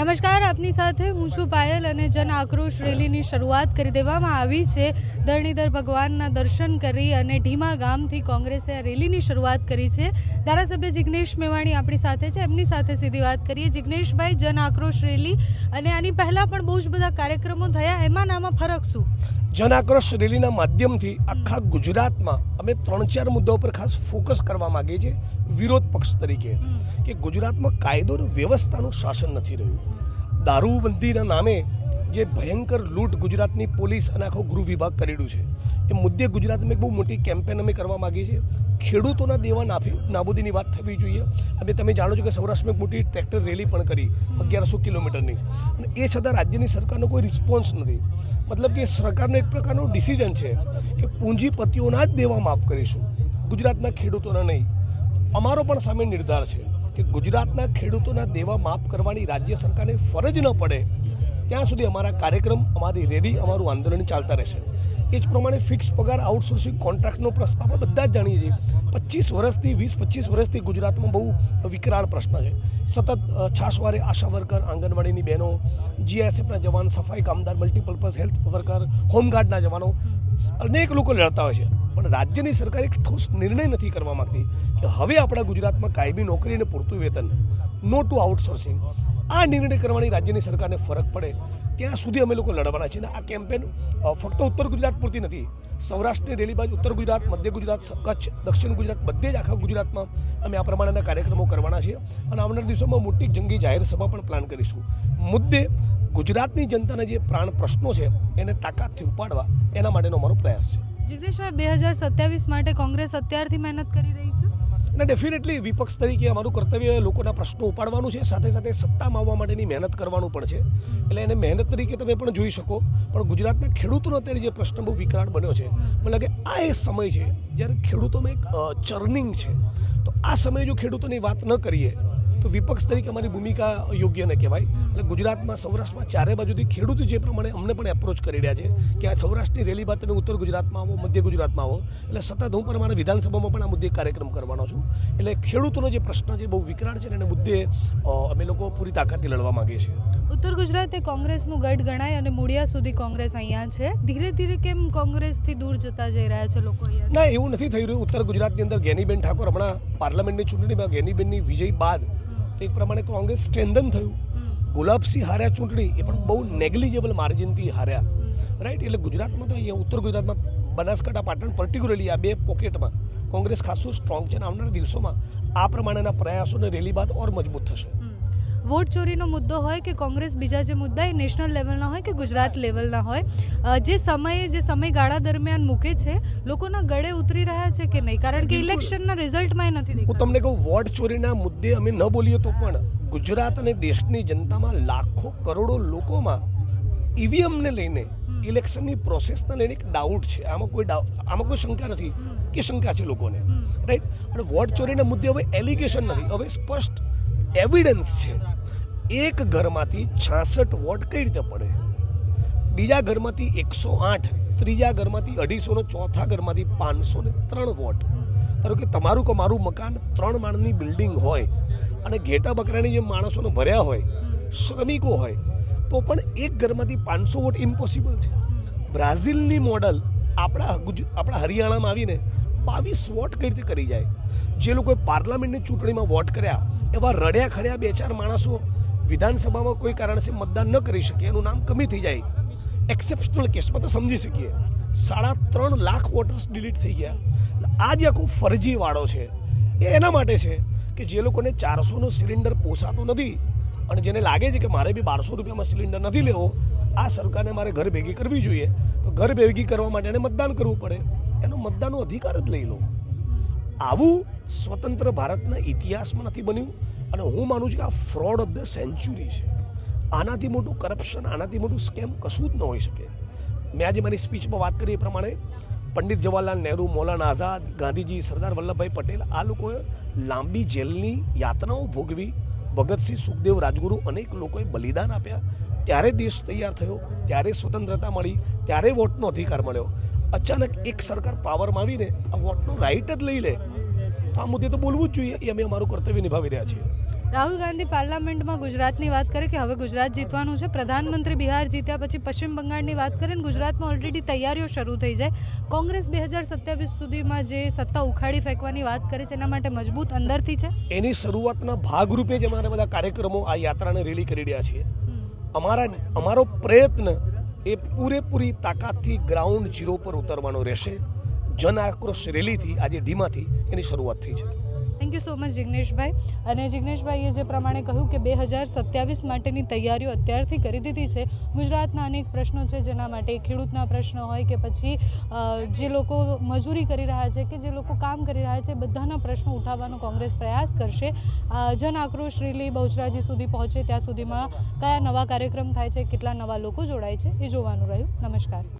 નમસ્કાર, આપની સાથે હું છું પાયલ અને જન આક્રોશ રેલીની શરૂઆત કરી દેવામાં આવી છે. ધરણીધર ભગવાનના દર્શન કરી અને ઢીમા ગામથી કોંગ્રેસે આ રેલીની શરૂઆત કરી છે. ધારાસભ્ય જિગ્નેશ મેવાણી આપણી સાથે છે. એમની સાથે સીધી વાત કરીએ. જિગ્નેશભાઈ, જન આક્રોશ રેલી અને આની પહેલાં પણ બહુ જ બધા કાર્યક્રમો થયા. એમાં નામાં ફરક શું? જન આક્રોશ રેલીના માધ્યમથી આખા ગુજરાતમાં અમે ત્રણ ચાર મુદ્દાઓ પર ખાસ ફોકસ કરવા માંગીએ છીએ વિરોધ પક્ષ તરીકે. કે ગુજરાતમાં કાયદો અને વ્યવસ્થાનું શાસન નથી રહ્યું. દારૂબંધીના નામે જે ભયંકર લૂંટ ગુજરાતની પોલીસ અને આખો ગૃહ વિભાગ કરેલું છે. એ મુદ્દે ગુજરાતમાં એક બહુ મોટી કેમ્પેન અમે કરવા માગીએ છીએ. ખેડૂતોના દેવા નાફી, નાબૂદીની વાત થવી જોઈએ. અને તમે જાણો છો કે સૌરાષ્ટ્રમાં એક મોટી ટ્રેક્ટર રેલી પણ કરી, અગિયારસો કિલોમીટરની. અને એ છતાં રાજ્યની સરકારનો કોઈ રિસ્પોન્સ નથી. મતલબ કે સરકારનો એક પ્રકારનો ડિસિઝન છે કે પૂંજીપતિઓના જ દેવા માફ કરીશું. ગુજરાતના ખેડૂતોના નહીં. અમારો પણ સામે નિર્ધાર છે કે ગુજરાતના ખેડૂતોના દેવા માફ કરવાની રાજ્ય સરકારને ફરજ ન પડે ત્યાં સુધી અમારા કાર્યક્રમ, અમારી રેલી, અમારું આંદોલન ચાલતા રહેશે. એ જ પ્રમાણે ફિક્સ પગાર આઉટસોર્સિંગ કોન્ટ્રાક્ટનો પ્રશ્ન આપણે બધા જ જાણીએ છીએ. પચીસ વર્ષથી વીસ, પચીસ વર્ષથી ગુજરાતમાં બહુ વિકરાળ પ્રશ્ન છે. સતત છાશવારે આશા વર્કર, આંગણવાડીની બહેનો જીઆઈએસએફના જવાન, સફાઈ કામદાર મલ્ટીપર્પઝ હેલ્થ વર્કર હોમગાર્ડના જવાનો, અનેક લોકો લડતા હોય છે. પણ રાજ્યની સરકાર એક ઠોસ નિર્ણય નથી કરવા માંગતી કે હવે આપણા ગુજરાતમાં કાયમી નોકરી અને પૂરતું વેતન નો ટુ આઉટસોર્સિંગ આ નિર્ણય કરવાની રાજ્યની સરકારને ફરક પડે, ત્યાં સુધી અમે લોકો લડવાના છીએ. આ કેમ્પેન ફક્ત ઉત્તર ગુજરાત પૂરતી નથી. સૌરાષ્ટ્રની રેલી બાજુ ઉત્તર ગુજરાત, મધ્ય ગુજરાત કચ્છ, દક્ષિણ ગુજરાત, બધે જ આખા ગુજરાતમાં અમે આ પ્રમાણેના કાર્યક્રમો કરવાના છીએ અને આવનાર દિવસોમાં મોટી જંગી જાહેર સભા પણ પ્લાન કરીશું. મુદ્દે, ગુજરાતની જનતાના જે પ્રાણ પ્રશ્નો છે, એને તાકાતથી ઉપાડવા એના માટેનો અમારો પ્રયાસ છે. જિગ્નેશભાઈ, બે હજાર સત્યાવીસ માટે કોંગ્રેસ અત્યારથી મહેનત કરી રહી છે? અને ડેફિનેટલી વિપક્ષ તરીકે અમારું કર્તવ્ય લોકોના પ્રશ્નો ઉપાડવાનું છે. સાથે સાથે સત્તામાં આવવા માટેની મહેનત કરવાનું પણ છે. એટલે એને મહેનત તરીકે તમે પણ જોઈ શકો. પણ ગુજરાતના ખેડૂતોનો અત્યારે જે પ્રશ્ન બહુ વિકરાળ બન્યો છે. મને લાગે આ એ સમય છે જ્યારે ખેડૂતોમાં એક ચર્નિંગ છે. તો આ સમયે જો ખેડૂતોની વાત ન કરીએ તો વિપક્ષ તરીકે અમારી ભૂમિકા યોગ્ય ન કહેવાય. એટલે ગુજરાતમાં સૌરાષ્ટ્રમાં ચારે બાજુથી ખેડૂતો જે પ્રમાણે અમને પણ એપ્રોચ કરી રહ્યા છે કે આ સૌરાષ્ટ્રની રેલી બાદ તમે ઉત્તર ગુજરાતમાં આવો મધ્ય ગુજરાતમાં આવો. એટલે સતત હું પણ મારા વિધાનસભામાં પણ આ મુદ્દે કાર્યક્રમ કરવાનો છું. એટલે ખેડૂતોનો જે પ્રશ્ન છે બહુ વિકરાળ છે અને મુદ્દે અમે લોકો પૂરી તાકાતથી લડવા માંગીએ છીએ. ઉત્તર ગુજરાત એ કોંગ્રેસનું ગઢ ગણાય અને મૂળિયા સુધી કોંગ્રેસ અહીંયા છે. ધીરે ધીરે કેમ કોંગ્રેસથી દૂર જતા જઈ રહ્યા છે લોકો ના એવું નથી થઈ રહ્યું. ઉત્તર ગુજરાતની અંદર ગેનીબેન ઠાકોર હમણાં પાર્લામેન્ટની ચૂંટણીમાં ગેનીબેનની વિજય બાદ તે એક પ્રમાણે કોંગ્રેસ સ્ટ્રેન્ધન થયું. ગુલાબસિંહ હાર્યા ચૂંટણી એ પણ બહુ નેગ્લિજેબલ માર્જિનથી હાર્યા. રાઈટ એટલે ગુજરાતમાં તો અહીંયા ઉત્તર ગુજરાતમાં બનાસકાંઠા પાટણ પર્ટિક્યુલરલી આ બે પોકેટમાં કોંગ્રેસ ખાસું સ્ટ્રોંગ છે અને આવનારા દિવસોમાં આ પ્રમાણેના પ્રયાસો અને રેલી બાદ ઓર મજબૂત થશે. વોટ ચોરીનો મુદ્દો હોય કે કોંગ્રેસ બીજા જે મુદ્દા એ નેશનલ લેવલના હોય કે ગુજરાત લેવલના હોય જે સમયે જે સમયગાળા દરમિયાન મૂકે છે લોકોના ગળે ઉતરી રહ્યા છે કે નહીં? કારણ કે ઇલેક્શનના રિઝલ્ટમાં નથી હું તમને કહું વોટ ચોરીના મુદ્દે અમે ન બોલીએ તો પણ ગુજરાત અને દેશની જનતામાં લાખો કરોડો લોકોમાં ઈવીએમને લઈને ઇલેક્શનની પ્રોસેસને લઈને એક ડાઉટ છે. આમાં કોઈ ડાઉટ આમાં કોઈ શંકા નથી કે શંકા છે લોકોને. રાઈટ અને વોટ ચોરીના મુદ્દે હવે એલિગેશન નથી. હવે સ્પષ્ટ એવિડન્સ છે. એક ઘરમાંથી છાસઠ વોટ કઈ રીતે પડે? બીજા ઘરમાંથી એકસો આઠ, ત્રીજા ઘરમાંથી અઢીસો ચોથા ઘરમાંથી પાંચસો ને ત્રણ વોટ. ધારો કે તમારું કે મારું મકાન ત્રણ માળની બિલ્ડિંગ હોય અને ઘેટા બકરાની જે માણસોને ભર્યા હોય, શ્રમિકો હોય, તો પણ એક ઘરમાંથી પાંચસો વોટ ઇમ્પોસિબલ છે. બ્રાઝિલની મોડલ આપણા આપણા હરિયાણામાં આવીને બાવીસ વોટ કઈ રીતે કરી જાય? જે લોકોએ પાર્લામેન્ટની ચૂંટણીમાં વોટ કર્યા, એવા રડ્યા ખડ્યા બે ચાર માણસો વિધાનસભામાં કોઈ કારણથી મતદાન ન કરી શકે, એનું નામ કમી થઈ જાય. એક્સેપ્શનલ કેસમાં તો સમજી શકીએ. સાડા ત્રણ લાખ વોટર્સ ડિલીટ થઈ ગયા. આ જે આખો ફરજીવાળો છે, એ એના માટે છે કે જે લોકોને ચારસોનો સિલિન્ડર પોસાતો નથી અને જેને લાગે છે કે મારે બી બારસો રૂપિયામાં સિલિન્ડર નથી લેવો, આ સરકારને મારે ઘર ભેગી કરવી જોઈએ. તો ઘર ભેગી કરવા માટે એને મતદાન કરવું પડે. એનો મતદાનનો અધિકાર જ લઈ લો. આવું સ્વતંત્ર ભારતના ઇતિહાસમાં નથી બન્યું અને હું માનું છું કે આ ફ્રોડ ઓફ ધ સેન્ચુરી છે. આનાથી મોટું કરપ્શન આનાથી મોટું સ્કેમ કશું જ ન હોઈ શકે. મેં આજે મારી સ્પીચમાં વાત કરી એ પ્રમાણે પંડિત જવાહરલાલ નહેરુ, મૌલાના આઝાદ, ગાંધીજી, સરદાર વલ્લભભાઈ પટેલ આ લોકોએ લાંબી જેલની યાતનાઓ ભોગવી. ભગતસિંહ સુખદેવ રાજગુરુ અનેક લોકોએ બલિદાન આપ્યા. ત્યારે દેશ તૈયાર થયો, ત્યારે સ્વતંત્રતા મળી, ત્યારે વોટનો અધિકાર મળ્યો. અચાનક એક સરકાર પાવરમાં આવીને આ વોટનો રાઈટ જ લઈ લે. તો આ મુદ્દે તો બોલવું જ જોઈએ. એ અમે અમારું કર્તવ્ય નિભાવી રહ્યા છીએ. રાહુલ ગાંધી પાર્લામેન્ટમાં ગુજરાતની વાત કરે કે હવે ગુજરાત જીતવાનું છે. પ્રધાનમંત્રી બિહાર જીત્યા પછી પશ્ચિમ બંગાળની વાત કરે ને ગુજરાતમાં ઓલરેડી તૈયારીઓ શરૂ થઈ જાય. કોંગ્રેસ બે હજાર સત્યાવીસ સુધીમાં જે સત્તા ઉખાડી ફેંકવાની વાત કરે છે એના માટે મજબૂત અંદરથી છે? એની શરૂઆતના ભાગરૂપે જ અમારે બધા કાર્યક્રમો આ યાત્રાને રેલી કરી રહ્યા છીએ. અમારા અમારો પ્રયત્ન એ પૂરેપૂરી તાકાતથી ગ્રાઉન્ડ ઝીરો પર ઉતરવાનો રહેશે. જન આક્રોશ રેલીથી આજે ઢીમાથી એની શરૂઆત થઈ છે. થેન્ક યુ સો મચ જિગ્નેશભાઈ. અને જિગ્નેશભાઈએ જે પ્રમાણે કહ્યું કે બે હજાર સત્યાવીસ માટેની તૈયારીઓ અત્યારથી કરી દીધી છે. ગુજરાતના અનેક પ્રશ્નો છે જેના માટે ખેડૂતના પ્રશ્નો હોય કે પછી જે લોકો મજૂરી કરી રહ્યા છે કે જે લોકો કામ કરી રહ્યા છે, બધાના પ્રશ્નો ઉઠાવવાનો કોંગ્રેસ પ્રયાસ કરશે. જન આક્રોશ રેલી બહુચરાજી સુધી પહોંચે ત્યાં સુધીમાં કયા નવા કાર્યક્રમ થાય છે, કેટલા નવા લોકો જોડાય છે એ જોવાનું રહ્યું. નમસ્કાર.